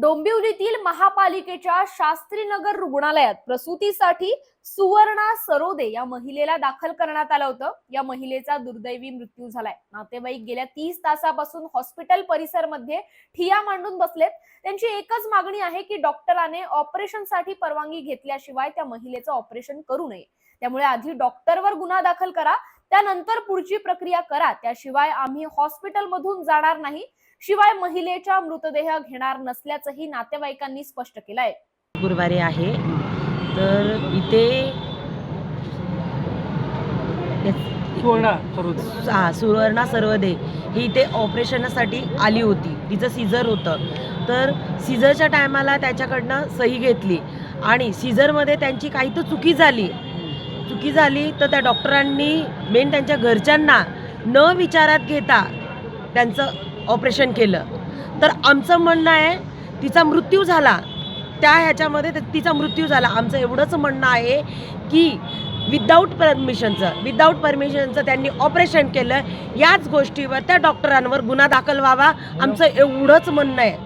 डोंबिवलीतील महापालिकेच्या शास्त्रीनगर रुग्णालयात प्रसूतीसाठी सुवर्णा सरोदे या महिलेला दाखल करण्यात आलं होतं. या महिलेचा दुर्दैवी मृत्यू झालाय. नातेवाईक गेल्या तीस तासापासून हॉस्पिटल परिसरमध्ये ठिया मांडून बसलेत. त्यांची एकच मागणी आहे की डॉक्टराने ऑपरेशनसाठी परवानगी घेतल्याशिवाय त्या महिलेचं ऑपरेशन करू नये. त्यामुळे आधी डॉक्टरवर गुन्हा दाखल करा त्यानंतर पुढची प्रक्रिया करा. त्याशिवाय आम्ही हॉस्पिटलमधून जाणार नाही. शिवाय महिलेचा मृतदेह घेणार नसल्याचंही नातेवाईकांनी स्पष्ट केलंय. गुरुवारी आहे. तर इथे हा सुवर्णा सर्वदे. ही इथे ऑपरेशनासाठी आली होती. तिचं सीझर होतं. तर सीझरच्या टायमाला त्याच्याकडनं सही घेतली. आणि सीझरमध्ये त्यांची काही तर चुकी झाली. चुकी झाली तर त्या डॉक्टरांनी मेन त्यांच्या घरच्यांना न विचारात घेता त्यांचं ऑपरेशन केलं. तर आमचं म्हणणं आहे तिचा मृत्यू झाला त्या ह्याच्यामध्ये तिचा मृत्यू झाला. आमचं एवढंच म्हणणं आहे की विदाऊट परमिशनचं विदाऊट परमिशनचं त्यांनी ऑपरेशन केलं. याच गोष्टीवर त्या डॉक्टरांवर गुन्हा दाखल व्हावा. आमचं एवढंच म्हणणं आहे.